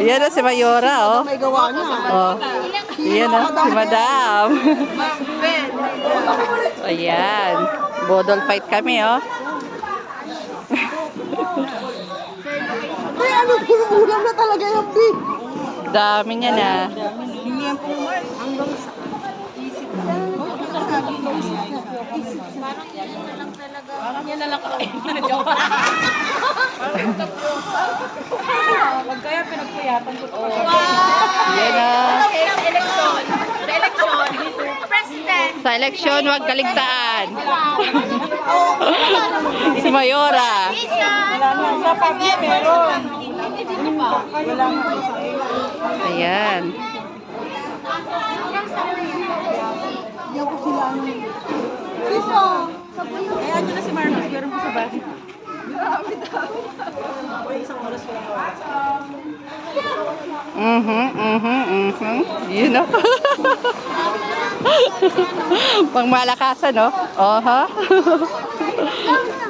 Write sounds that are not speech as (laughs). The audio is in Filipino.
Yan na si Mayora, oh. May gawa niya. Oh. Yan na, si Madam. Ayan. Bodol fight kami, oh. Ay, ano, puro ulam na talaga yung big. Dami niya na. Hindi yan puro hanggang sa... Yan na lang kain. Joke. Wag kaya pinagpuyatan ko. Oh. Yan na. Sa eleksyon. Sa eleksyon. President. Sa eleksyon, huwag kaligtaan. (laughs) si Mayora. Sa pabli meron. Ayan. Yan ko sila. Siso! Eh, ano na si Marcos? Meron ko sa bahay. Mhm, mhm, mhm. Yun o. (laughs) Pang malakasan, no? Oha. (laughs)